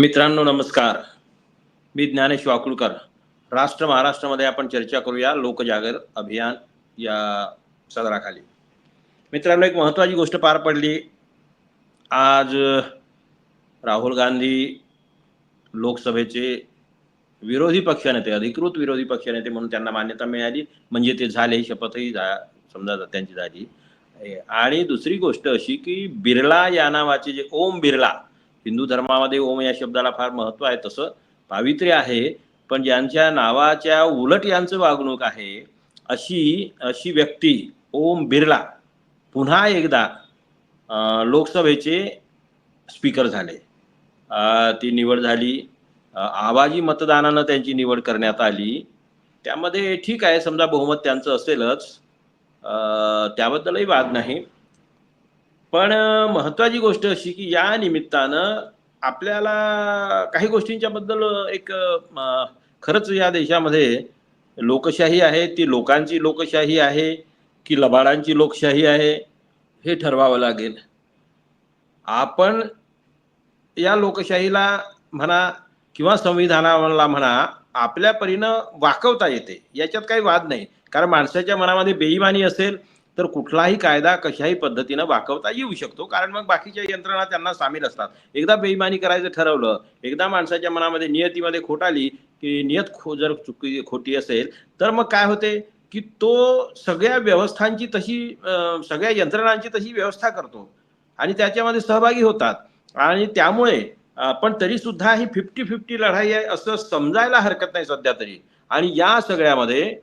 मित्रांनो नमस्कार. मी ज्ञानेश वाकुळकर. राष्ट्र महाराष्ट्रामध्ये आपण चर्चा करूया लोकजागर अभियान या सदराखाली. मित्रांनो एक महत्त्वाची गोष्ट पार पडली. आज राहुल गांधी लोकसभेचे विरोधी पक्षनेते अधिकृत विरोधी पक्षनेते म्हणून त्यांना मान्यता मिळाली. म्हणजे ते झाले शपथही झा समजा त्यांची झाली. आणि दुसरी गोष्ट अशी की बिर्ला या नावाचे जे ओम बिर्ला हिंदू धर्मामध्ये ओम या शब्दाला फार महत्त्व आहे तसं पावित्र्य आहे पण ज्यांच्या नावाच्या उलट यांचं वागणूक आहे अशी अशी व्यक्ती ओम बिर्ला पुन्हा एकदा लोकसभेचे स्पीकर झाले. ती निवड झाली. आवाजी मतदानानं त्यांची निवड करण्यात आली. त्यामध्ये ठीक आहे समजा बहुमत त्यांचं असेलच. त्याबद्दलही वाद नाही. पण महत्वाची गोष्ट अशी की या निमित्तानं आपल्याला काही गोष्टींच्या बद्दल एक खरंच या देशामध्ये लोकशाही आहे ती लोकांची लोकशाही आहे की लबाडांची लोकशाही आहे हे ठरवावं लागेल. आपण या लोकशाहीला म्हणा किंवा संविधानाला म्हणा आपल्या परीनं वाकवता येते. याच्यात काही वाद नाही. कारण माणसाच्या मनामध्ये बेईमानी असेल तर कुठलाही कायदा कशाही पद्धतीनं वाकवता येऊ शकतो. कारण मग बाकीच्या यंत्रणा त्यांना सामील असतात. एकदा बेईमानी करायचं ठरवलं एकदा माणसाच्या मनामध्ये नियतीमध्ये खोट आली की नियत खो जर चुकी खोटी असेल तर मग काय होते? की तो सगळ्या व्यवस्थांची तशी सगळ्या यंत्रणांची तशी व्यवस्था करतो. आणि त्याच्यामध्ये सहभागी होतात. आणि त्यामुळे पण तरी सुद्धा ही फिफ्टी फिफ्टी लढाई आहे असं समजायला हरकत नाही सध्या तरी. आणि या सगळ्यामध्ये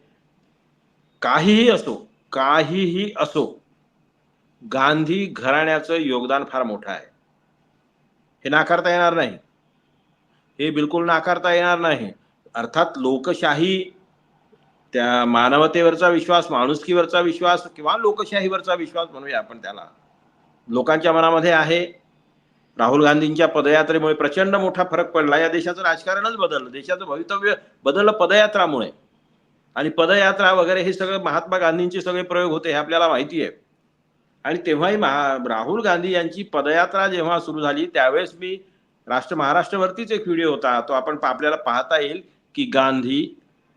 काहीही असो काहीही असो गांधी घराण्याचं योगदान फार मोठं आहे. हे नाकारता येणार नाही. हे बिलकुल नाकारता येणार नाही. अर्थात लोकशाही त्या मानवतेवरचा विश्वास माणुसकीवरचा विश्वास किंवा लोकशाहीवरचा विश्वास म्हणूया आपण त्याला. लोकांच्या मनामध्ये आहे. राहुल गांधींच्या पदयात्रेमुळे प्रचंड मोठा फरक पडला. या देशाचं राजकारणच बदललं. देशाचं भवितव्य बदललं पदयात्रामुळे. आणि पदयात्रा वगैरे हे सगळं महात्मा गांधींचे सगळे प्रयोग होते हे आपल्याला माहिती आहे. आणि तेव्हाही महा राहुल गांधी यांची पदयात्रा जेव्हा सुरू झाली त्यावेळेस मी राष्ट्र महाराष्ट्रावरतीच एक व्हिडिओ होता तो आपण आपल्याला पाहता येईल की गांधी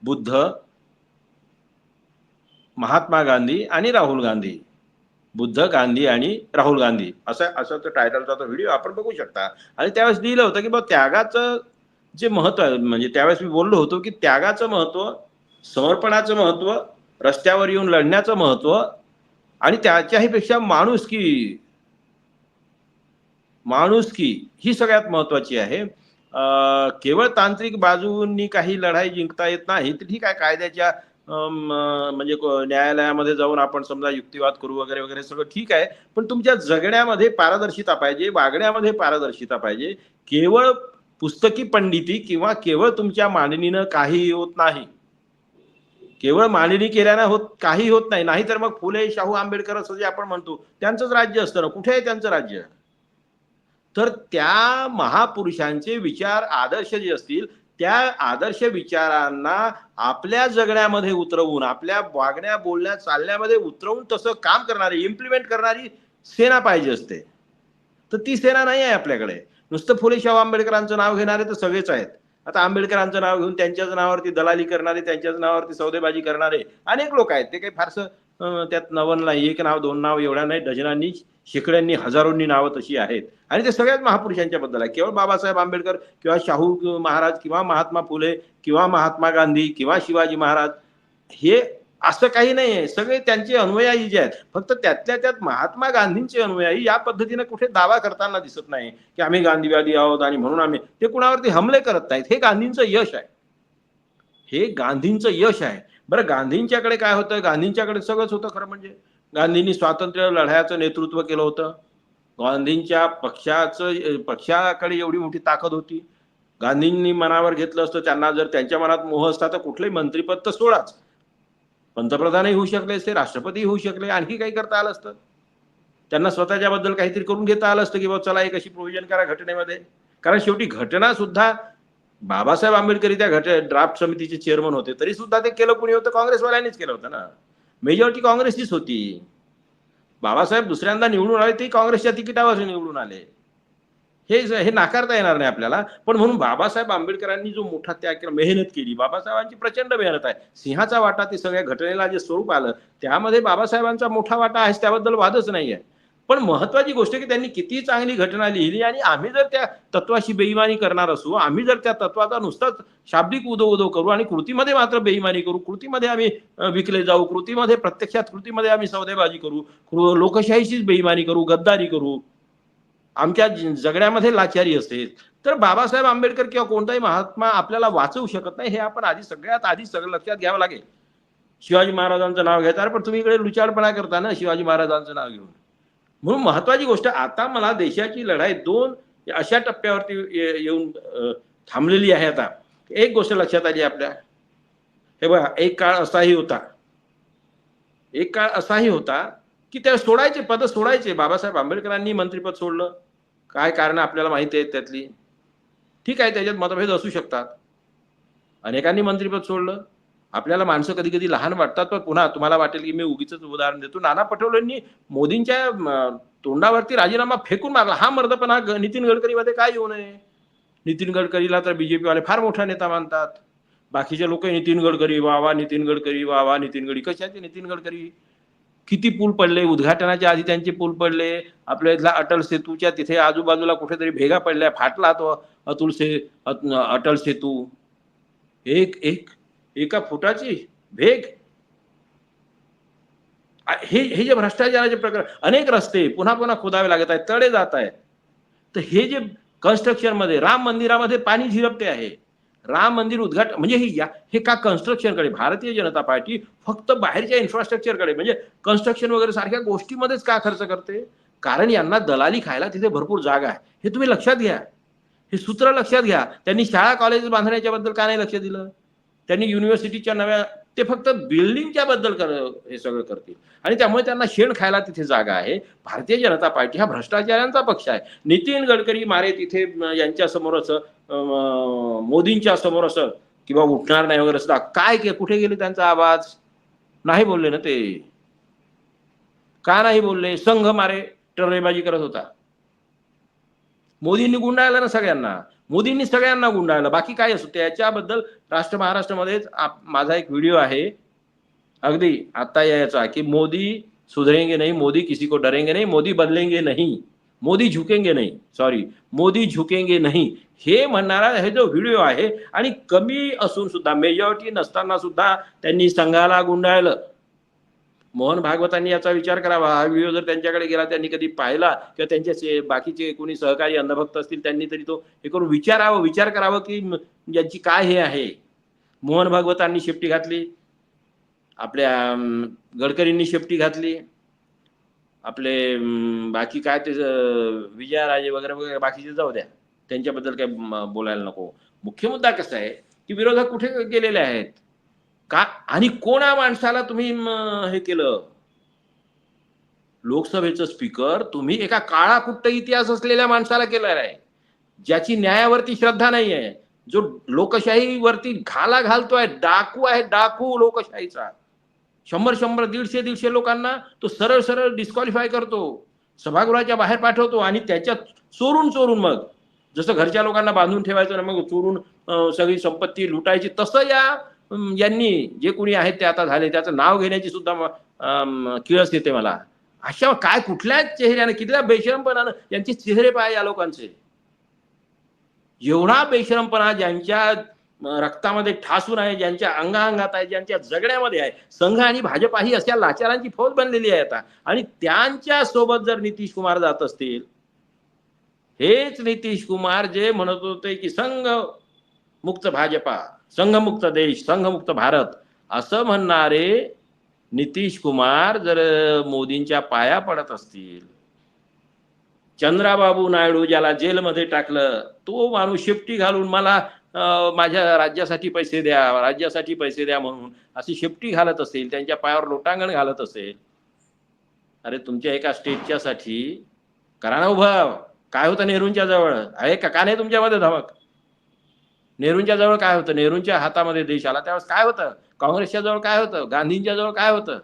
बुद्ध महात्मा गांधी आणि राहुल गांधी बुद्ध गांधी आणि राहुल गांधी असं असं तो टायटलचा तो व्हिडिओ आपण बघू शकता. आणि त्यावेळेस लिहिलं होतं की बा त्यागाचं जे महत्त्व आहे म्हणजे त्यावेळेस मी बोललो होतो की त्यागाचं महत्त्व समर्पणाचं महत्त्व रस्त्यावर येऊन लढण्याचं महत्त्व आणि त्याच्याही पेक्षा माणुसकी माणुसकी ही सगळ्यात महत्वाची आहे. केवळ तांत्रिक बाजूंनी काही लढाई जिंकता येत नाही तर ठीक आहे कायद्याच्या म्हणजे न्यायालयामध्ये जाऊन आपण समजा युक्तिवाद करू वगैरे वगैरे सगळं ठीक आहे पण तुमच्या जगण्यामध्ये पारदर्शिता पाहिजे वागण्यामध्ये पारदर्शिता पाहिजे. केवळ पुस्तकी पंडिती किंवा केवळ तुमच्या मांडणीनं काही होत नाही. केवळ मांडणी केल्यानं होत काही होत नाही. नाहीतर मग फुले शाहू आंबेडकर असं जे आपण म्हणतो त्यांचंच राज्य असतं ना. कुठे आहे त्यांचं राज्य. तर त्या महापुरुषांचे विचार आदर्श जे असतील त्या आदर्श विचारांना आपल्या जगण्यामध्ये उतरवून आपल्या वागण्या बोलण्या चालण्यामध्ये उतरवून तसं काम करणारी इम्प्लिमेंट करणारी सेना पाहिजे असते. तर ती सेना नाही आहे आपल्याकडे. नुसतं फुले शाहू आंबेडकरांचं नाव घेणारे तर सगळेच आहेत. आता आंबेडकरांचं नाव घेऊन त्यांच्याच नावावरती दलाली करणारे त्यांच्याच नावावरती सौदेबाजी करणारे अनेक लोक आहेत. ते काही फारसं त्यात नवन नाही एक नाव दोन नाव एवढ्या नाही. डझनांनी शेकड्यांनी हजारोंनी नावं तशी आहेत. आणि ते सगळ्याच महापुरुषांच्या बद्दल आहे केवळ बाबासाहेब आंबेडकर किंवा शाहू महाराज किंवा महात्मा फुले किंवा महात्मा गांधी किंवा शिवाजी महाराज हे असं काही नाही आहे. सगळे त्यांचे अनुयायी जे आहेत फक्त त्यातल्या त्यात महात्मा गांधींचे अनुयायी या पद्धतीने कुठे दावा करताना दिसत नाही की आम्ही गांधीवादी आहोत आणि म्हणून आम्ही ते कुणावरती हमले करत नाहीत. हे गांधींचं यश आहे. हे गांधींचं यश आहे. बरं गांधींच्याकडे काय होतं? गांधींच्याकडे सगळंच होतं खरं म्हणजे. गांधींनी स्वातंत्र्य लढ्याचं नेतृत्व केलं होतं. गांधींच्या पक्षाचं पक्षाकडे एवढी मोठी ताकद होती. गांधींनी मनावर घेतलं असतं त्यांना जर त्यांच्या मनात मोह असता तर कुठलंही मंत्रीपद तर सोडाच. पंतप्रधानही होऊ शकले असते राष्ट्रपती होऊ शकले आणखी काही करता आलं असतं. त्यांना स्वतःच्या बद्दल काहीतरी करून घेता आलं असतं की बाबा चला एक अशी प्रोव्हिजन करा घटनेमध्ये. कारण शेवटी घटना सुद्धा बाबासाहेब आंबेडकर त्या घट ड्राफ्ट समितीचे चेअरमन होते तरी सुद्धा ते केलं कुणी होतं? काँग्रेसवाल्यांनीच केलं होतं ना. मेजॉरिटी काँग्रेसचीच होती. बाबासाहेब दुसऱ्यांदा निवडून आले ते काँग्रेसच्या तिकिटावर निवडून आले. हे हे नाकारता येणार नाही आपल्याला. पण म्हणून बाबासाहेब आंबेडकरांनी जो मोठा त्याग केला मेहनत केली बाबासाहेबांची प्रचंड मेहनत आहे. सिंहाचा वाटा ते सगळ्या घटनेला जे स्वरूप आलं त्यामध्ये बाबासाहेबांचा मोठा वाटा आहे त्याबद्दल वादच नाही आहे पण महत्वाची गोष्ट की त्यांनी किती चांगली घटना लिहिली आणि आम्ही जर त्या तत्वाशी बेईमानी करणार असू आम्ही जर त्या तत्वाचा नुसताच शाब्दिक उदो उदो करू आणि कृतीमध्ये मात्र बेईमानी करू कृतीमध्ये आम्ही विकले जाऊ कृतीमध्ये प्रत्यक्षात कृतीमध्ये आम्ही सौदेबाजी करू कृ- बेईमानी करू गद्दारी करू आमच्या जगण्यामध्ये लाचारी असते तर बाबासाहेब आंबेडकर किंवा कोणताही महात्मा आपल्याला वाचवू शकत नाही हे आपण आधी सगळ्यात आधी सगळं लक्षात घ्यावं लागेल. शिवाजी महाराजांचं नाव घ्यायचं अरे पण तुम्ही इकडे लुचाडपणा करता ना शिवाजी महाराजांचं नाव घेऊन. म्हणून महत्वाची गोष्ट आता मला देशाची लढाई दोन अशा टप्प्यावरती येऊन थांबलेली आहे आता. एक गोष्ट लक्षात आली आपल्या. हे बघा एक काळ असाही होता. एक काळ असाही होता की त्या सोडायचे पद सोडायचे. बाबासाहेब आंबेडकरांनी मंत्रिपद सोडलं. काय कारण आपल्याला माहिती आहेत त्यातली? ठीक आहे त्याच्यात मतभेद असू शकतात. अनेकांनी मंत्रिपद सोडलं. आपल्याला माणसं कधी कधी लहान वाटतात पण पुन्हा तुम्हाला वाटेल की मी उगीच उदाहरण देतो. नाना पटोलेंनी मोदींच्या तोंडावरती राजीनामा फेकून मारला. हा मर्दपणा ग- नितीन गडकरीमध्ये काय येऊ नये? नितीन गडकरीला तर बीजेपीवाले फार मोठा नेता मानतात. बाकीचे लोक नितीन गडकरी वा वा नितीन गडकरी वा वा नितीन गडकरी. कशाचे नितीन गडकरी? किती पूल पडले? उद्घाटनाच्या आधी त्यांचे पूल पडले. आपल्या इथला अटल सेतूच्या तिथे आजूबाजूला कुठेतरी भेगा पडल्या फाटला तो अतुल से अत- अटल सेतू. एक एक एका फुटाची भेग. हे हे जे भ्रष्टाचाराचे प्रकार अनेक रस्ते पुन्हा पुन्हा खोदावे लागत आहेत तडे जात आहेत. तर हे जे कन्स्ट्रक्शनमध्ये राम मंदिरामध्ये पाणी झिरपते आहे. राम मंदिर उद्घाटन म्हणजे हे या हे का कन्स्ट्रक्शनकडे भारतीय जनता पार्टी फक्त बाहेरच्या इन्फ्रास्ट्रक्चरकडे म्हणजे कन्स्ट्रक्शन वगैरे सारख्या गोष्टीमध्येच का खर्च करते? कारण यांना दलाली खायला तिथे भरपूर जागा आहे. हे तुम्ही लक्षात घ्या. हे सूत्र लक्षात घ्या. त्यांनी शाळा कॉलेज बांधण्याच्या बद्दल का नाही लक्ष दिलं? त्यांनी युनिव्हर्सिटीच्या नव्या ते फक्त बिल्डिंगच्या बद्दल कर हे सगळं करतील. आणि त्यामुळे त्यांना शेण खायला तिथे जागा आहे. भारतीय जनता पार्टी हा भ्रष्टाचारांचा पक्ष आहे. नितीन गडकरी मारे तिथे यांच्यासमोरच समोर मोदींच्या समोर असं किंवा उठणार नाही वगैरे असं काय के कुठे गेले त्यांचा आवाज? नाही बोलले ना ते. का नाही बोलले? संघ मारे टर्रेबाजी करत होता. मोदींनी गुंडाळलं ना सगळ्यांना. मोदींनी सगळ्यांना गुंडाळलं. बाकी काय असो त्याच्याबद्दल राष्ट्र महाराष्ट्रामध्येच आप- माझा एक व्हिडिओ आहे. अगदी आता यायचा की मोदी सुधरेंगे नाही मोदी किसी को डरेंगे नाही मोदी बदलेंगे नाही मोदी झुकेंगे नाही सॉरी मोदी झुकेंगे नाही. हे म्हणणारा हे जो व्हिडिओ आहे आणि कमी असून सुद्धा मेजॉरिटी नसताना सुद्धा त्यांनी संघाला गुंडाळलं. मोहन भागवतांनी याचा विचार करावा. हा व्हिडिओ जर त्यांच्याकडे गेला त्यांनी कधी पाहिला किंवा त्यांचे बाकीचे कोणी सहकारी अंधभक्त असतील त्यांनी तरी तो हे करून विचारावं विचार करावं की म- यांची काय हे आहे. मोहन भागवतांनी शेपटी घातली. आपल्या गडकरींनी शेपटी घातली. आपले बाकी काय ते विजयाराजे वगैरे वगैरे बाकीचे जाऊ द्या. त्यांच्याबद्दल काही बोलायला नको. मुख्य मुद्दा कसा आहे की विरोधक कुठे गेलेले आहेत? का आणि कोणा माणसाला तुम्ही हे केलं? लोकसभेचं स्पीकर तुम्ही एका काळा कुट्ट इतिहास असलेल्या माणसाला केलेला आहे ज्याची न्यायावरती श्रद्धा नाही आहे. जो लोकशाहीवरती घाला घालतोय डाकू आहे डाकू लोकशाहीचा. शंभर शंभर दीडशे दीडशे लोकांना तो सरळ सरळ डिस्क्वालिफाय करतो. सभागृहाच्या बाहेर पाठवतो आणि त्याच्यात चोरून चोरून मग जसं घरच्या लोकांना बांधून ठेवायचं ना मग चोरून सगळी संपत्ती लुटायची तसं या यांनी जे कोणी आहेत ते आता झाले. त्याचं नाव घेण्याची सुद्धा किळस येते मला. अशा काय कुठल्याच चेहऱ्याने कितल्या बेशरमपणानं यांचे चेहरे पाय या लोकांचे? एवढा बेशरमपणा ज्यांच्या रक्तामध्ये ठासून आहे ज्यांच्या अंगाअंगात आहे ज्यांच्या जगण्यामध्ये आहे. संघ आणि भाजपा ही अशा लाचारांची फौज बनलेली आहे आता. आणि त्यांच्यासोबत जर नितीश कुमार जात असतील हेच नितीश कुमार जे म्हणत होते की संघ मुक्त भाजपा संघमुक्त देश संघमुक्त भारत असं म्हणणारे नितीश कुमार जर मोदींच्या पाया पडत असतील चंद्राबाबू नायडू ज्याला जेलमध्ये टाकलं तो माणूस शेपटी घालून मला माझ्या राज्यासाठी पैसे द्या राज्यासाठी पैसे द्या म्हणून अशी शेपटी घालत असेल त्यांच्या पायावर लोटांगण घालत असेल अरे तुमच्या एका स्टेटच्यासाठी करा ना उभा. काय होतं नेहरूंच्या जवळ? आहे का? का नाही तुमच्यामध्ये धमक? नेहरूंच्या जवळ काय होतं? नेहरूंच्या हातामध्ये देश आला. त्यावेळेस काय होतं? काँग्रेसच्या जवळ काय होतं? गांधींच्या जवळ काय होतं?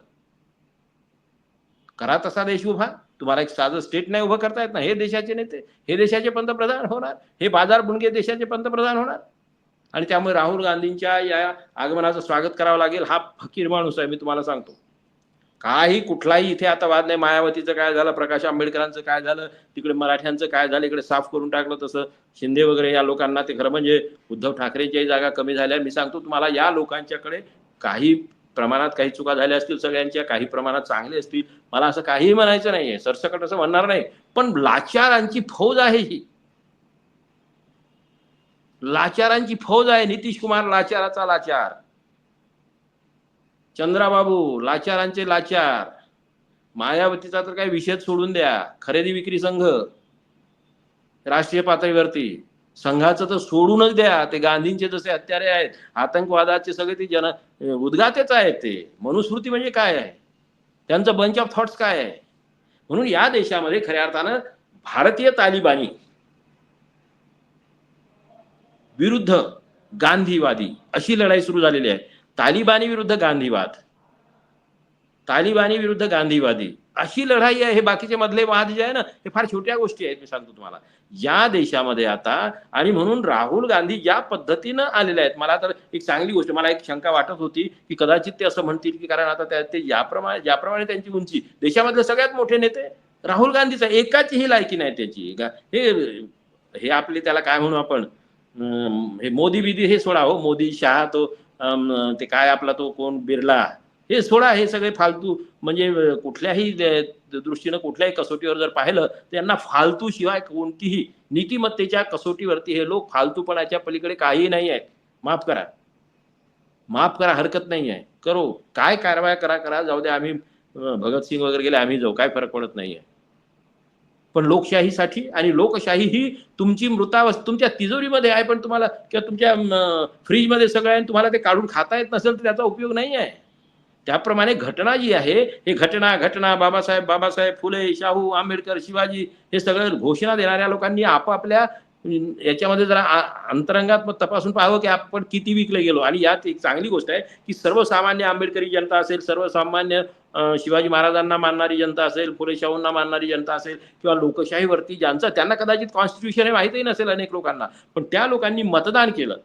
करा तसा देश उभा. तुम्हाला एक साधं स्टेट नाही उभं करता येत ना. हे देशाचे नेते हे देशाचे पंतप्रधान होणार. हे बाजार बुणगे देशाचे पंतप्रधान होणार. आणि त्यामुळे राहुल गांधींच्या या आगमनाचं स्वागत करावं लागेल. हा फकीर माणूस आहे मी तुम्हाला सांगतो. काही कुठलाही इथे आता वाद नाही. मायावतीचं काय झालं प्रकाश आंबेडकरांचं काय झालं तिकडे मराठ्यांचं काय झालं इकडे साफ करून टाकलं तसं. शिंदे वगैरे या लोकांना ते खरं म्हणजे उद्धव ठाकरेच्याही जागा कमी झाल्या. मी सांगतो तुम्हाला या लोकांच्याकडे काही प्रमाणात काही चुका झाल्या असतील सगळ्यांच्या काही प्रमाणात चांगले असतील. मला असं काहीही म्हणायचं नाहीये सरसकट असं म्हणणार नाही. पण लाचारांची फौज आहे ही. लाचारांची फौज आहे नितीश कुमार लाचाराचा लाचार. चंद्राबाबू लाचारांचे लाचार. मायावतीचा तर काही विषय सोडून द्या. खरेदी विक्री संघ. राष्ट्रीय पातळीवरती. संघाचं तर सोडूनच द्या. ते गांधींचे जसे हत्यारे आहेत आतंकवादाचे सगळे ते जन उद्गातेच आहेत ते. मनुस्मृती म्हणजे काय आहे? त्यांचं बंच ऑफ थॉट्स काय आहे? म्हणून या देशामध्ये खऱ्या अर्थानं भारतीय तालिबानी विरुद्ध गांधीवादी अशी लढाई सुरू झालेली आहे. तालिबानी विरुद्ध गांधीवाद. तालिबानी विरुद्ध गांधीवादी. अशी लढाई आहे हे बाकीचे मधले वाद जे आहे ना हे फार छोट्या गोष्टी आहेत मी सांगतो तुम्हाला. या देशामध्ये आता आणि म्हणून राहुल गांधी ज्या पद्धतीनं आलेले आहेत. मला तर एक चांगली गोष्ट मला एक शंका वाटत होती की कदाचित ते असं म्हणतील की कारण आता ते याप्रमाणे ज्याप्रमाणे त्यांची उंची देशामधले सगळ्यात मोठे नेते राहुल गांधीचा एकाचीही लायकी नाही त्याची. हे हे आपले त्याला काय म्हणू आपण? हे मोदी बिदी हे सोडा हो मोदी शहा तो ते काय आपला तो कोण बिर्ला? हे सोडा हे सगळे फालतू. म्हणजे कुठल्याही दृष्टीनं कुठल्याही कसोटीवर जर पाहिलं तर यांना फालतू शिवाय कोणतीही नीतिमत्तेच्या कसोटीवरती हे लोक फालतूपणाच्या पलीकडे काही नाही आहेत. माफ करा. माफ करा हरकत नाही आहे. करो. काय कारवाया करा करा. जाऊ द्या आम्ही भगतसिंग वगैरे गेले आम्ही जाऊ. काय फरक पडत नाहीये. पण लोकशाहीसाठी आणि लोकशाही ही तुमची मृतावस्थ तुमच्या तिजोरीमध्ये आहे पण तुम्हाला किंवा तुमच्या फ्रीजमध्ये सगळं आहे तुम्हाला ते काढून खाता येत नसेल तर त्याचा उपयोग नाही आहे. त्याप्रमाणे घटना जी आहे हे घटना घटना बाबासाहेब बाबासाहेब फुले शाहू आंबेडकर शिवाजी हे सगळं घोषणा देणाऱ्या लोकांनी आपापल्या याच्यामध्ये जरा अंतरंगात मग तपासून पाहावं की आपण किती विकले गेलो. आणि यात एक चांगली गोष्ट आहे की सर्वसामान्य आंबेडकरी जनता असेल सर्वसामान्य शिवाजी महाराजांना मानणारी जनता असेल फुले शाहूंना मानणारी जनता असेल किंवा लोकशाहीवरती ज्यांचं त्यांना कदाचित कॉन्स्टिट्यूशन हे माहितही नसेल अनेक लोकांना. पण त्या लोकांनी मतदान केलं.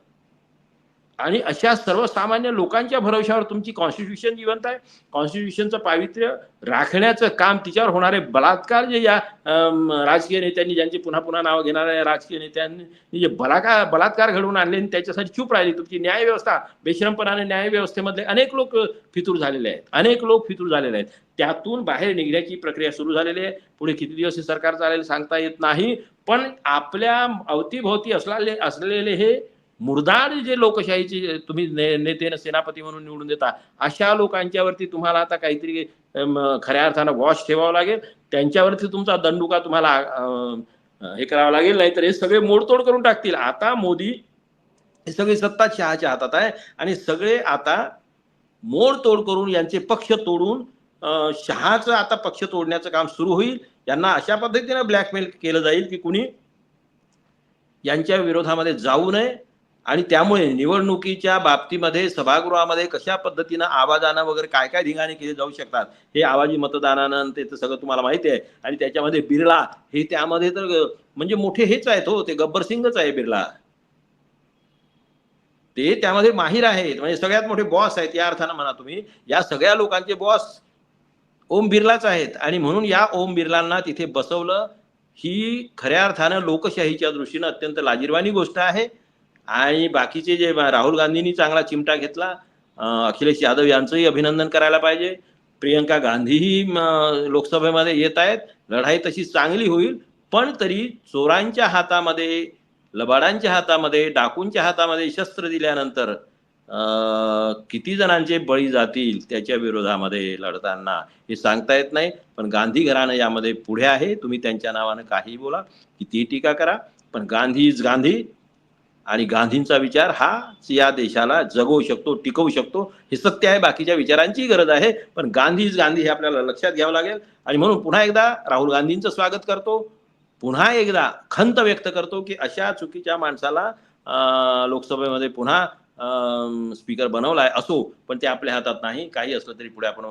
आणि अशा सर्वसामान्य लोकांच्या भरवशावर तुमची कॉन्स्टिट्यूशन जिवंत आहे. कॉन्स्टिट्यूशनचं पावित्र्य राखण्याचं काम तिच्यावर होणारे बलात्कार जे या राजकीय नेत्यांनी ज्यांची पुन्हा पुन्हा नावं घेणाऱ्या राजकीय नेत्यांनी जे बलात्कार बलात्कार घडवून आणले आणि त्याच्यासाठी चूप राहिली. तुमची न्यायव्यवस्था बेश्रमपणाने न्यायव्यवस्थेमधले अनेक लोक फितूर झालेले आहेत. अनेक लोक फितूर झालेले आहेत. त्यातून बाहेर निघण्याची प्रक्रिया सुरू झालेली आहे. पुढे किती दिवस हे सरकार चालेल सांगता येत नाही. पण आपल्या अवतीभोवती असलेले असलेले हे मुरदाड जे लोकशाहीचे तुम्ही ने- नेते न सेनापती म्हणून निवडून देता अशा लोकांच्यावरती तुम्हाला आता काहीतरी खऱ्या अर्थानं वॉच ठेवावं लागेल. त्यांच्यावरती तुमचा दंडुका तुम्हाला हे करावं लागेल नाहीतर हे सगळे मोडतोड करून टाकतील. आता मोदी हे सगळी सत्ता शहाच्या हातात आहे आणि सगळे आता मोडतोड करून यांचे पक्ष तोडून शहाचं आता पक्ष तोडण्याचं काम सुरू होईल. यांना अशा पद्धतीनं ब्लॅकमेल केलं जाईल की कुणी यांच्या विरोधामध्ये जाऊ नये. आणि त्यामुळे निवडणुकीच्या बाबतीमध्ये सभागृहामध्ये कशा पद्धतीनं आवाजानं वगैरे काय काय धिंगाणे केले जाऊ शकतात हे आवाजी मतदानानं ते तर सगळं तुम्हाला माहिती आहे. आणि त्याच्यामध्ये बिर्ला हे त्यामध्ये तर म्हणजे मोठे हेच आहेत हो ते गब्बर सिंगच आहे बिर्ला. ते त्यामध्ये माहीर आहेत म्हणजे सगळ्यात मोठे बॉस आहेत या अर्थानं म्हणा तुम्ही या सगळ्या लोकांचे बॉस ओम बिर्लाच आहेत. आणि म्हणून या ओम बिर्लांना तिथे बसवलं ही खऱ्या अर्थानं लोकशाहीच्या दृष्टीनं अत्यंत लाजीरवाणी गोष्ट आहे. आणि बाकीचे जे राहुल गांधींनी चांगला चिमटा घेतला अखिलेश यादव यांचंही अभिनंदन करायला पाहिजे. प्रियंका गांधीही लोकसभेमध्ये येत आहेत. लढाई तशी चांगली होईल पण तरी चोरांच्या हातामध्ये लबाडांच्या हातामध्ये डाकूंच्या हातामध्ये शस्त्र दिल्यानंतर किती जणांचे बळी जातील त्याच्या विरोधामध्ये लढताना हे सांगता येत नाही. पण गांधी घराणं यामध्ये पुढे आहे. तुम्ही त्यांच्या नावानं काही बोला किती टीका करा. पण गांधी इज गांधी. आणि गांधींचा विचार हा या देशाला जगवू शकतो टिकवू शकतो हे सत्य आहे. बाकीच्या विचारांची गरज आहे. पण गांधी गांधी हे आपल्याला लक्षात घ्यावं लागेल. आणि म्हणून पुन्हा एकदा राहुल गांधींचं स्वागत करतो. पुन्हा एकदा खंत व्यक्त करतो की अशा चुकीच्या माणसाला लोकसभेमध्ये पुन्हा स्पीकर बनवलाय असो पण ते आपल्या हातात नाही. काही असलं तरी पुढे आपण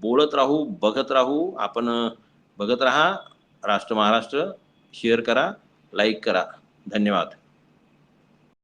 बोलत राहू बघत राहू. आपण बघत राहा. राष्ट्र महाराष्ट्र शेअर करा लाईक करा. धन्यवाद.